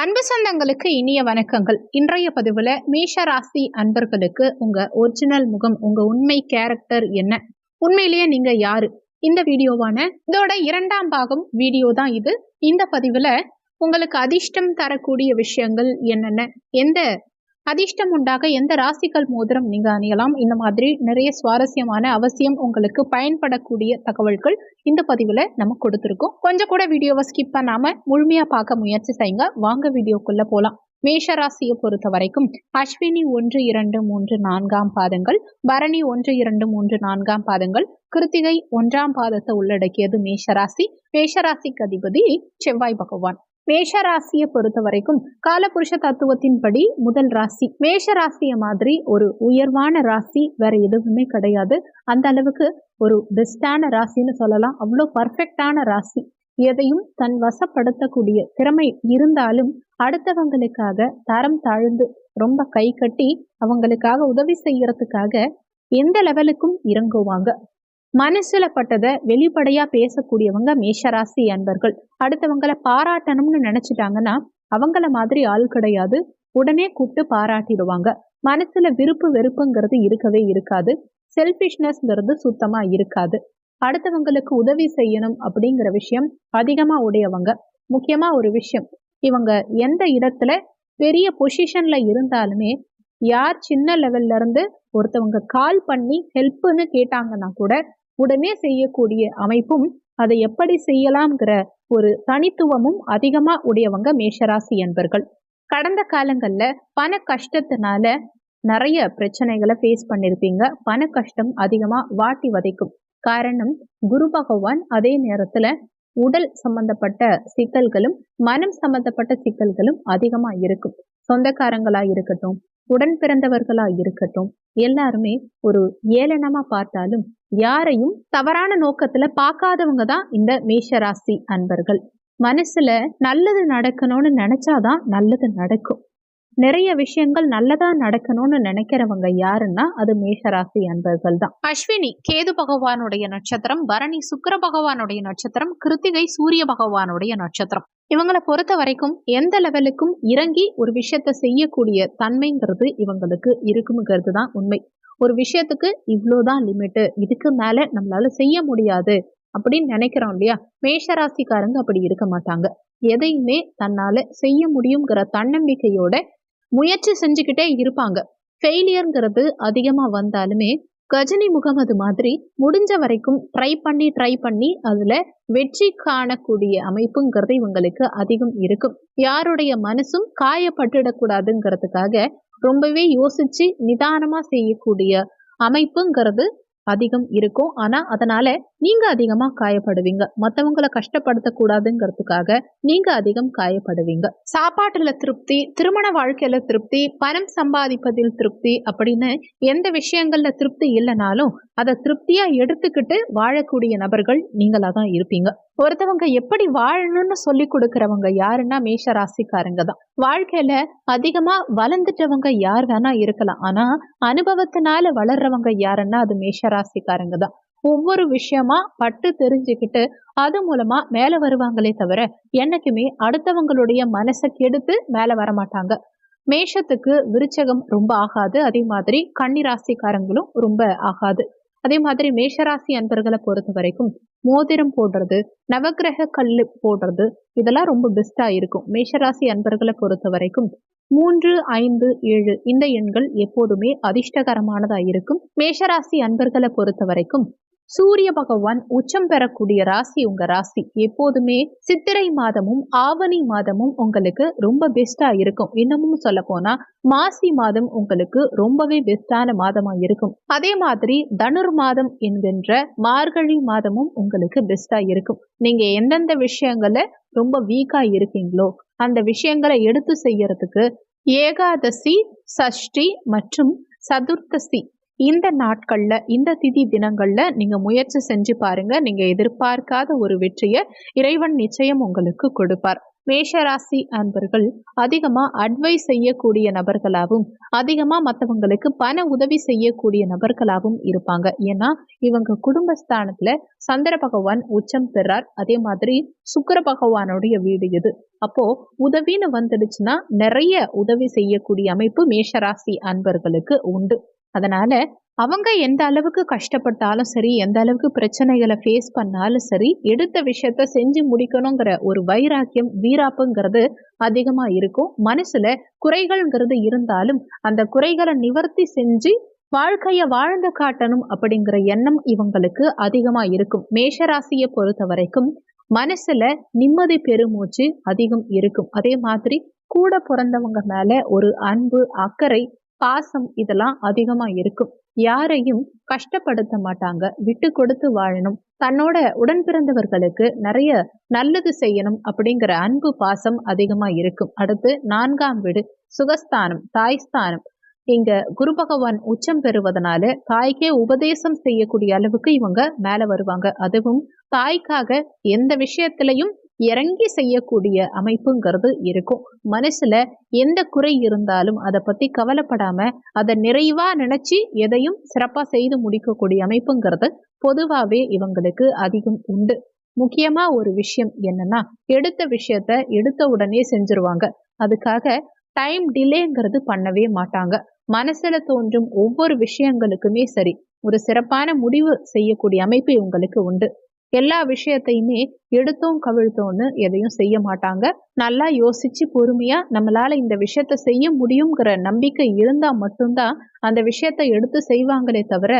அன்பு சொந்தங்களுக்கு இனிய வணக்கங்கள். இன்றைய பதிவில் மேஷ ராசி அன்பர்களுக்கு உங்க ஒரிஜினல் முகம் உங்க உண்மை கேரக்டர் என்ன? உண்மையிலேயே நீங்க யாரு? இந்த வீடியோவான இதோட இரண்டாம் பாகம் வீடியோ தான் இது. இந்த பதிவில் உங்களுக்கு அதிர்ஷ்டம் தரக்கூடிய விஷயங்கள் என்னென்ன? எந்த அதிர்ஷ்டம் உண்டாக எந்த ராசிக்கல் மோதிரம் நீங்க அணியலாம்? இந்த மாதிரி நிறைய சுவாரஸ்யமான அவசியம் உங்களுக்கு பயன்படக்கூடிய தகவல்கள் இந்த பதிவுல நம்ம கொடுத்துருக்கோம். கொஞ்சம் கூட வீடியோவை ஸ்கிப் பண்ணாம முழுமையா பார்க்க முயற்சி செய்யுங்க. வாங்க வீடியோக்குள்ள போலாம். மேஷ ராசியை பொறுத்த வரைக்கும் அஸ்வினி ஒன்று இரண்டு மூன்று நான்காம் பாதங்கள் பரணி ஒன்று இரண்டு மூன்று நான்காம் பாதங்கள் கிருத்திகை ஒன்றாம் பாதத்தை உள்ளடக்கியது மேஷராசி மேஷராசிக்கு அதிபதி செவ்வாய் பகவான். மேஷ ராசியை பொறுத்த வரைக்கும் காலபுருஷ தத்துவத்தின்படி முதல் ராசி. மேஷ மாதிரி ஒரு உயர்வான ராசி வேற எதுவுமே கிடையாது. அந்த அளவுக்கு ஒரு பெஸ்டான ராசின்னு சொல்லலாம். அவ்வளோ பர்ஃபெக்டான ராசி. எதையும் தன் வசப்படுத்தக்கூடிய திறமை இருந்தாலும் அடுத்தவங்களுக்காக தரம் தாழ்ந்து ரொம்ப கை கட்டி அவங்களுக்காக உதவி செய்யறதுக்காக எந்த லெவலுக்கும் இறங்குவாங்க. மனசுல பட்டதை வெளிப்படையா பேசக்கூடியவங்க மேஷராசி அன்பர்கள். அடுத்தவங்களை பாராட்டணும்னு நினைச்சிட்டாங்கன்னா அவங்கள மாதிரி ஆள் கிடையாது. உடனே கூப்பிட்டு பாராட்டிடுவாங்க. மனசுல விருப்பு வெறுப்புங்கிறது இருக்கவே இருக்காது. செல்ஃபிஷ்னஸ்ங்கிறது சுத்தமா இருக்காது. அடுத்தவங்களுக்கு உதவி செய்யணும் அப்படிங்கிற விஷயம் அதிகமா உடையவங்க. முக்கியமா ஒரு விஷயம் இவங்க எந்த இடத்துல பெரிய பொசிஷன்ல இருந்தாலுமே யார் சின்ன லெவல்ல இருந்து ஒருத்தவங்க கால் பண்ணி ஹெல்ப்னு கேட்டாங்கன்னா கூட உடனே செய்யக்கூடிய அமைப்பும் அதை எப்படி செய்யலாம்ங்கிற ஒரு தனித்துவமும் அதிகமா உடையவங்க மேஷராசி என்பர்கள். கடந்த காலங்கள்ல பண கஷ்டத்தினால நிறைய பிரச்சனைகளை ஃபேஸ் பண்ணிருப்பீங்க. பண கஷ்டம் அதிகமா வாட்டி வதைக்கும். காரணம் குரு பகவான் அதே நேரத்துல உடல் சம்பந்தப்பட்ட சிக்கல்களும் மனம் சம்பந்தப்பட்ட சிக்கல்களும் அதிகமா இருக்கும். சொந்தக்காரங்களா இருக்கட்டும் உடன் பிறந்தவர்களா இருக்கட்டும். எல்லாருமே ஒரு ஏளனமா பார்த்தாலும் யாரையும் தவறான நோக்கத்துல பார்க்காதவங்க தான் இந்த மேஷராசி அன்பர்கள். மனசுல நல்லது நடக்கணும்னு நினைச்சாதான் நல்லது நடக்கும். நிறைய விஷயங்கள் நல்லதா நடக்கணும்னு நினைக்கிறவங்க யாருன்னா அது மேஷராசி அன்பர்கள் தான். அஸ்வினி கேது பகவானுடைய நட்சத்திரம் பரணி சுக்கர பகவானுடைய நட்சத்திரம் கிருத்திகை சூரிய பகவானுடைய நட்சத்திரம். இவங்களை பொறுத்த வரைக்கும் எந்த லெவலுக்கும் இறங்கி ஒரு விஷயத்த செய்யக்கூடிய தன்மைங்கிறது இவங்களுக்கு இருக்குங்கிறது தான் உண்மை. ஒரு விஷயத்துக்கு இவ்வளோதான் லிமிட்டு இதுக்கு மேல நம்மளால செய்ய முடியாது அப்படின்னு நினைக்கிறோம் இல்லையா? மேஷராசிக்காரங்க அப்படி இருக்க மாட்டாங்க. எதையுமே தன்னால செய்ய முடியுங்கிற தன்னம்பிக்கையோட முயற்சி செஞ்சுக்கிட்டே இருப்பாங்க. ஃபெயிலியர்ங்கிறது அதிகமாக வந்தாலுமே கஜினி முகமது மாதிரி முடிஞ்ச வரைக்கும் ட்ரை பண்ணி ட்ரை பண்ணி அதில் வெற்றி காணக்கூடிய அமைப்புங்கிறது இவங்களுக்கு அதிகம் இருக்கும். யாருடைய மனசும் காயப்பட்டுடக்கூடாதுங்கிறதுக்காக ரொம்பவே யோசிச்சு நிதானமாக செய்யக்கூடிய அமைப்புங்கிறது அதிகம் இருக்கும். ஆனா அதனால நீங்க அதிகமா காயப்படுவீங்க. மத்தவங்களை கஷ்டப்படுத்த கூடாதுங்கிறதுக்காக நீங்க அதிகம் காயப்படுவீங்க. சாப்பாட்டுல திருப்தி திருமண வாழ்க்கையில திருப்தி பணம் சம்பாதிப்பதில் திருப்தி அப்படின்னு எந்த விஷயங்கள்ல திருப்தி இல்லைனாலும் அதை திருப்தியா எடுத்துக்கிட்டு வாழக்கூடிய நபர்கள் நீங்களா தான் இருப்பீங்க. ஒருத்தவங்க எப்படி வாழணும்னு சொல்லி கொடுக்கறவங்க யாருன்னா மேஷ ராசிக்காரங்க தான். வாழ்க்கையில அதிகமா வளர்ந்துட்டவங்க யார் வேணா இருக்கலாம். ஆனா அனுபவத்தினால வளர்றவங்க யாருன்னா அது மேஷ ராசிக்காரங்க தான். ஒவ்வொரு விஷயமா பட்டு தெரிஞ்சுக்கிட்டு அது மூலமா மேல வருவாங்களே தவிர என்னைக்குமே அடுத்தவங்களுடைய மனசை கெடுத்து மேல வர மாட்டாங்க மேஷத்துக்கு விருச்சகம் ரொம்ப ஆகாது. அதே மாதிரி கன்னிராசிக்காரங்களும் ரொம்ப ஆகாது. அதே மாதிரி மேஷராசி அன்பர்களை பொறுத்த வரைக்கும் மோதிரம் போடுறது நவக்கிரக கல் போடுறது இதெல்லாம் ரொம்ப பெஸ்டா இருக்கும். மேஷராசி அன்பர்களை பொறுத்த வரைக்கும் மூன்று ஐந்து ஏழு இந்த எண்கள் எப்போதுமே அதிர்ஷ்டகரமானதா இருக்கும். மேஷராசி அன்பர்களை பொறுத்த வரைக்கும் சூரிய பகவான் உச்சம் பெறக்கூடிய ராசி உங்க ராசி. எப்போதுமே சித்திரை மாதமும் ஆவணி மாதமும் உங்களுக்கு ரொம்ப பெஸ்டா இருக்கும். இன்னமும் சொல்ல போனா மாசி மாதம் உங்களுக்கு ரொம்பவே பெஸ்டான மாதமா இருக்கும். அதே மாதிரி தனுர் மாதம் என்கின்ற மார்கழி மாதமும் உங்களுக்கு பெஸ்டா இருக்கும். நீங்க எந்தெந்த விஷயங்களை ரொம்ப வீக்கா இருக்கீங்களோ அந்த விஷயங்களை எடுத்து செய்யறதுக்கு ஏகாதசி சஷ்டி மற்றும் சதுர்த்தசி இந்த நாட்களில் இந்த திதி தினங்களில் நீங்கள் முயற்சி செஞ்சு பாருங்க. நீங்கள் எதிர்பார்க்காத ஒரு வெற்றியை இறைவன் நிச்சயம் உங்களுக்கு கொடுப்பார். மேஷராசி அன்பர்கள் அதிகமாக அட்வைஸ் செய்யக்கூடிய நபர்களாகவும் அதிகமாக மற்றவங்களுக்கு பண உதவி செய்யக்கூடிய நபர்களாகவும் இருப்பாங்க. ஏன்னா இவங்க குடும்பஸ்தானத்தில் சந்திர பகவான் உச்சம் பெறார். அதே மாதிரி சுக்கர பகவானுடைய வீடு இது. அப்போ உதவின்னு வந்துடுச்சுன்னா நிறைய உதவி செய்யக்கூடிய அமைப்பு மேஷராசி அன்பர்களுக்கு உண்டு. அதனால அவங்க எந்த அளவுக்கு கஷ்டப்பட்டாலும் சரி எந்த அளவுக்கு பிரச்சனைகளை ஃபேஸ் பண்ணாலும் சரி எடுத்த விஷயத்த செஞ்சு முடிக்கணுங்கிற ஒரு வைராக்கியம் வீராப்புங்கிறது அதிகமாக இருக்கும். மனசுல குறைகள்ங்கிறது இருந்தாலும் அந்த குறைகளை நிவர்த்தி செஞ்சு வாழ்க்கையை வாழ்ந்து காட்டணும் அப்படிங்கிற எண்ணம் இவங்களுக்கு அதிகமா இருக்கும். மேஷராசியை பொறுத்த வரைக்கும் மனசுல நிம்மதி பெருமூச்சு அதிகம் இருக்கும். அதே மாதிரி கூட பிறந்தவங்க மேல ஒரு அன்பு அக்கறை பாசம் இதெல்லாம் அதிகமா இருக்கும். யாரையும் கஷ்டப்படுத்த மாட்டாங்க. விட்டு கொடுத்து வாழணும். தன்னோட உடன் பிறந்தவர்களுக்கு நிறைய நல்லது செய்யணும் அப்படிங்கிற அன்பு பாசம் அதிகமா இருக்கும். அடுத்து நான்காம் வீடு சுகஸ்தானம் தாய்ஸ்தானம். இங்க குரு பகவான் உச்சம் பெறுவதனால தாய்க்கே உபதேசம் செய்யக்கூடிய அளவுக்கு இவங்க மேல வருவாங்க. அதுவும் தாய்க்காக எந்த விஷயத்திலையும் இறங்கி செய்யக்கூடிய அமைப்புங்கிறது இருக்கும். மனசுல எந்த குறை இருந்தாலும் அதை பத்தி கவலைப்படாம அதை நிறைவா நினைச்சு எதையும் சிறப்பா செய்து முடிக்கக்கூடிய அமைப்புங்கிறது பொதுவாகவே இவங்களுக்கு அதிகம் உண்டு. முக்கியமா ஒரு விஷயம் என்னன்னா எடுத்த விஷயத்த எடுத்த உடனே செஞ்சிருவாங்க. அதுக்காக டைம் டிலேங்கிறது பண்ணவே மாட்டாங்க. மனசுல தோன்றும் ஒவ்வொரு விஷயங்களுக்குமே சரி ஒரு சிறப்பான முடிவு செய்யக்கூடிய அமைப்பு இவங்களுக்கு உண்டு. எல்லா விஷயத்தையுமே எடுத்தோம் கவிழ்த்தோன்னு எதையும் செய்ய மாட்டாங்க. நல்லா யோசிச்சு பொறுமையா நம்மளால இந்த விஷயத்த செய்ய முடியுங்கிற நம்பிக்கை இருந்தா மட்டும்தான் அந்த விஷயத்த எடுத்து செய்வாங்களே தவிர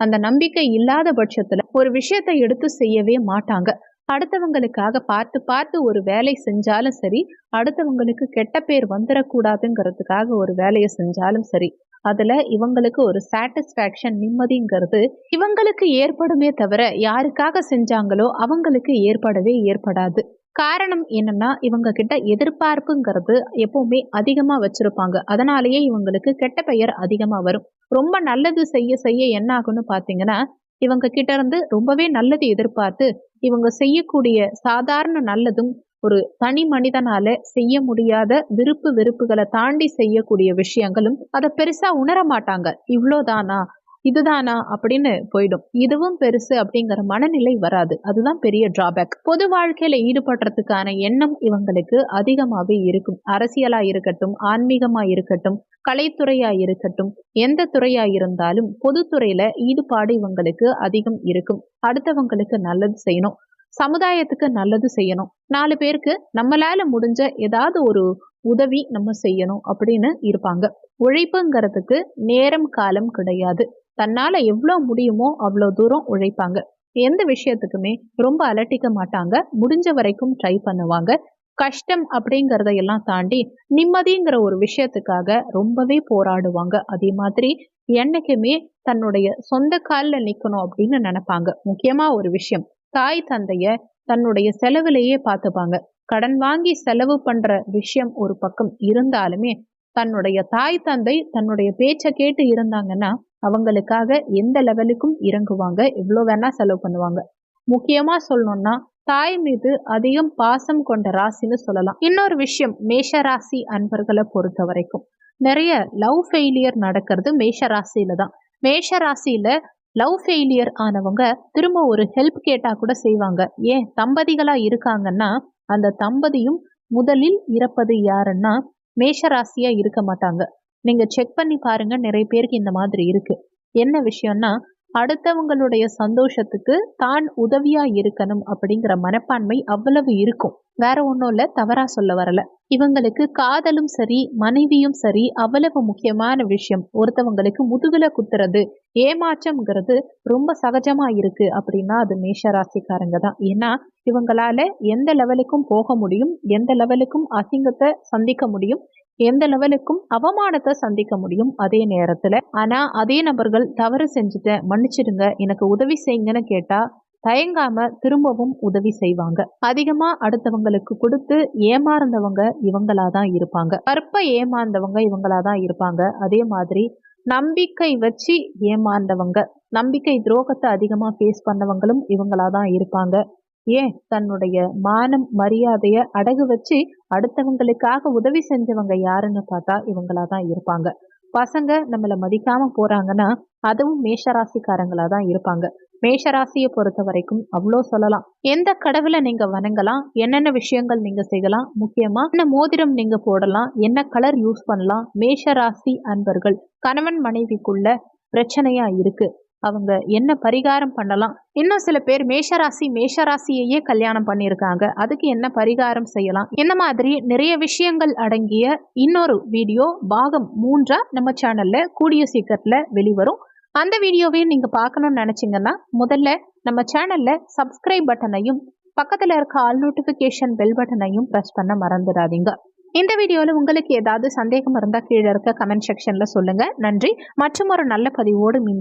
அந்த நம்பிக்கை இல்லாத பட்சத்துல ஒரு விஷயத்த எடுத்து செய்யவே மாட்டாங்க. அடுத்தவங்களுக்காக பார்த்து பார்த்து ஒரு வேலை செஞ்சாலும் சரி அடுத்தவங்களுக்கு கெட்ட பேர் வந்துடக்கூடாதுங்கிறதுக்காக ஒரு வேலையை செஞ்சாலும் சரி அதுல இவங்களுக்கு ஒரு சாட்டிஸ்ஃபேக்ஷன் நிம்மதிங்கிறது இவங்களுக்கு ஏற்படுமே தவிர யாருக்காக செஞ்சாங்களோ அவங்களுக்கு ஏற்படவே ஏற்படாது. காரணம் என்னன்னா இவங்க கிட்ட எதிர்பார்ப்புங்கிறது எப்பவுமே அதிகமா வச்சிருப்பாங்க. அதனாலேயே இவங்களுக்கு கெட்ட பெயர் அதிகமா வரும். ரொம்ப நல்லது செய்ய செய்ய என்ன ஆகும்னு பாத்தீங்கன்னா இவங்க கிட்ட இருந்து ரொம்பவே நல்லது எதிர்பார்த்து இவங்க செய்யக்கூடிய சாதாரண நல்லதும் ஒரு தனி மனிதனால செய்ய முடியாத விருப்பு வெறுப்புகளை தாண்டி செய்யக்கூடிய விஷயங்களும் அதை பெருசா உணர மாட்டாங்க. இவ்வளோதானா? இதுதானா? அப்படின்னு போயிடும். இதுவும் பெருசு அப்படிங்கிற மனநிலை வராது. அதுதான் பெரிய டிராபேக் பொது வாழ்க்கையில ஈடுபடுறதுக்கான எண்ணம் இவங்களுக்கு அதிகமாகவே இருக்கும். அரசியலா இருக்கட்டும் ஆன்மீகமா இருக்கட்டும் கலைத்துறையா இருக்கட்டும் எந்த துறையா இருந்தாலும் பொதுத்துறையில ஈடுபாடு இவங்களுக்கு அதிகம் இருக்கும். அடுத்தவங்களுக்கு நல்லது செய்யணும். சமுதாயத்துக்கு நல்லது செய்யணும். நாலு பேருக்கு நம்மளால முடிஞ்ச ஏதாவது ஒரு உதவி நம்ம செய்யணும் அப்படின்னு இருப்பாங்க. உழைப்புங்கிறதுக்கு நேரம் காலம் கிடையாது. தன்னால எவ்வளோ முடியுமோ அவ்வளோ தூரம் உழைப்பாங்க. எந்த விஷயத்துக்குமே ரொம்ப அலட்டிக்க மாட்டாங்க. முடிஞ்ச வரைக்கும் ட்ரை பண்ணுவாங்க. கஷ்டம் அப்படிங்கிறத எல்லாம் தாண்டி நிம்மதிங்கிற ஒரு விஷயத்துக்காக ரொம்பவே போராடுவாங்க. அதே மாதிரி என்னைக்குமே தன்னுடைய சொந்த காலில் நிற்கணும் அப்படின்னு நினைப்பாங்க. முக்கியமா ஒரு விஷயம். தாய் தந்தைய தன்னுடைய செலவிலேயே பார்த்துப்பாங்க. கடன் வாங்கி செலவு பண்ற விஷயம் ஒரு பக்கம் இருந்தாலுமே தன்னுடைய தாய் தந்தை தன்னுடைய பேச்சை கேட்டு இருந்தாங்கன்னா அவங்களுக்காக எந்த லெவலுக்கும் இறங்குவாங்க எவ்வளோ வேணா செலவு பண்ணுவாங்க. முக்கியமா சொல்லணும்னா தாய் மீது அதிகம் பாசம் கொண்ட ராசின்னு சொல்லலாம். இன்னொரு விஷயம் மேஷ ராசி அன்பர்களை பொறுத்த வரைக்கும் நிறைய லவ் ஃபெயிலியர் நடக்கிறது மேஷ ராசியில தான். மேஷ ராசியில லவ் ஃபெயிலியர் ஆனவங்க திரும்ப ஒரு ஹெல்ப் கேட்டால் கூட செய்வாங்க. ஏன்? தம்பதிகளாக இருக்காங்கன்னா அந்த தம்பதியும் முதலில் இறப்பது யாருன்னா மேஷராசியாக இருக்க மாட்டாங்க. நீங்கள் செக் பண்ணி பாருங்க நிறைய பேருக்கு இந்த மாதிரி இருக்கு. என்ன விஷயம்னா அடுத்தவங்களுடைய சந்தோஷத்துக்கு தான் உதவியா இருக்கணும் அப்படிங்கிற மனப்பான்மை அவ்வளவு இருக்கும். வேற ஒன்றும் இல்லை தவறாக சொல்ல வரல. இவங்களுக்கு காதலும் சரி மனைவியும் சரி அவ்வளவு முக்கியமான விஷயம். ஒருத்தவங்களுக்கு முதுகுல குத்துறது ஏமாற்றம்ங்கிறது ரொம்ப சகஜமா இருக்கு அப்படின்னா அது மேஷ ராசிக்காரங்க தான். ஏன்னா இவங்களால எந்த லெவலுக்கும் போக முடியும் எந்த லெவலுக்கும் அசிங்கத்தை சந்திக்க முடியும் எந்த லெவலுக்கும் அவமானத்தை சந்திக்க முடியும் அதே நேரத்துல. ஆனா அதே நபர்கள் தவறு செஞ்சுட்டேன் மன்னிச்சிடுங்க எனக்கு உதவி செய்யுங்கன்னு கேட்டா தயங்காம திரும்பவும் உதவி செய்வாங்க. அதிகமா அடுத்தவங்களுக்கு கொடுத்து ஏமாறந்தவங்க இவங்களாதான் இருப்பாங்க. கற்ப ஏமாந்தவங்க இவங்களா தான் இருப்பாங்க. அதே மாதிரி நம்பிக்கை வச்சு ஏமாந்தவங்க நம்பிக்கை துரோகத்தை அதிகமா ஃபேஸ் பண்ணவங்களும் இவங்களா தான் இருப்பாங்க. ஏன்? தன்னுடைய மானம் மரியாதைய அடகு வச்சு அடுத்தவங்களுக்காக உதவி செஞ்சவங்க யாருன்னு பார்த்தா இவங்களா தான் இருப்பாங்க. பசங்க நம்மள மதிக்காம போறாங்கன்னா அதுவும் மேஷராசிக்காரங்களா தான் இருப்பாங்க. மேஷராசியை பொறுத்த வரைக்கும் அவ்வளோ சொல்லலாம். எந்த கடவுளை நீங்க வணங்கலாம்? என்னென்ன விஷயங்கள் நீங்க செய்யலாம்? முக்கியமா என்ன மோதிரம் நீங்க போடலாம்? என்ன கலர் யூஸ் பண்ணலாம்? மேஷராசி அன்பர்கள் கணவன் மனைவிக்குள்ள பிரச்சனையா இருக்கு. அவங்க என்ன பரிகாரம் பண்ணலாம்? இன்னும் சில பேர் மேஷராசி மேஷராசியையே கல்யாணம் பண்ணியிருக்காங்க. அதுக்கு என்ன பரிகாரம் செய்யலாம்? இந்த மாதிரி நிறைய விஷயங்கள் அடங்கிய இன்னொரு வீடியோ பாகம் மூன்றா நம்ம சேனல்ல கூடிய சீக்கிரத்துல வெளிவரும். அந்த வீடியோவையும் நீங்க பார்க்கணும்னு நினைச்சீங்கன்னா முதல்ல நம்ம சேனல்ல சப்ஸ்கிரைப் பட்டனையும் பக்கத்துல இருக்க ஆல் நோட்டிபிகேஷன் பெல் பட்டனையும் ப்ரெஸ் பண்ண மறந்துடாதீங்க. இந்த வீடியோவில் உங்களுக்கு ஏதாவது சந்தேகம் இருந்தால் கீழே இருக்க கமெண்ட் செக்ஷனில் சொல்லுங்கள் நன்றி. மற்றும் ஒரு நல்ல பதிவோடு மீண்டும்